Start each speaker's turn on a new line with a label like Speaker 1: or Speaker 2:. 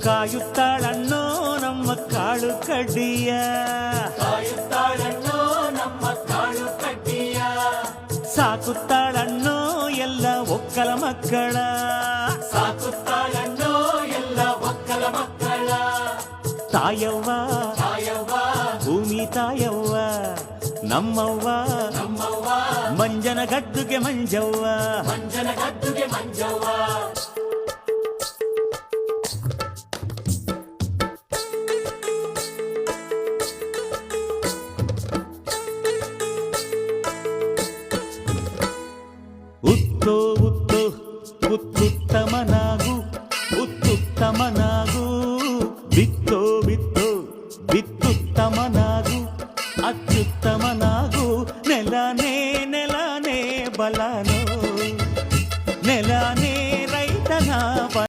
Speaker 1: ಕಾಯುತ್ತಾಳಣ್ಣೋ ನಮ್ಮ ಕಾಳು ಕಡ್ಡಿಯ.
Speaker 2: ಕಾಯುತ್ತಾಳಣ್ಣೋ ನಮ್ಮ ಕಾಳು ಕಡ್ಡಿಯ.
Speaker 1: ಸಾಕುತ್ತಾಳಣ್ಣೋ ಎಲ್ಲ ಒಕ್ಕಲ ಮಕ್ಕಳ.
Speaker 2: ಸಾಕುತ್ತಾಳಣ್ಣೋ ಎಲ್ಲ ಒಕ್ಕಲ ಮಕ್ಕಳ.
Speaker 1: ತಾಯವ್ವ.
Speaker 2: ತಾಯವ್ವ.
Speaker 1: ಭೂಮಿ ತಾಯವ್ವ. ನಮ್ಮವ್ವ.
Speaker 2: ನಮ್ಮವ್ವ.
Speaker 1: ಮಂಜನ ಗದ್ದುಗೆ ಮಂಜವ್ವ.
Speaker 2: ಮಂಜನ ಗದ್ದುಗೆ ಮಂಜವ್ವ.
Speaker 1: ಉತ್ತೋ ಉತ್ತೋ ಉತ್ತುತ್ತಮನಾಗು ಉತ್ತುತ್ತಮನಾಗು ಬಿತ್ತೋ ಬಿತ್ತೋ ಬಿತ್ತುತ್ತಮನಾಗು ಅತ್ಯುತ್ತಮನಾಗು ನೆಲನೇ ನೆಲನೇ ಬಲನೋ ನೆಲನೇ ರೈತನ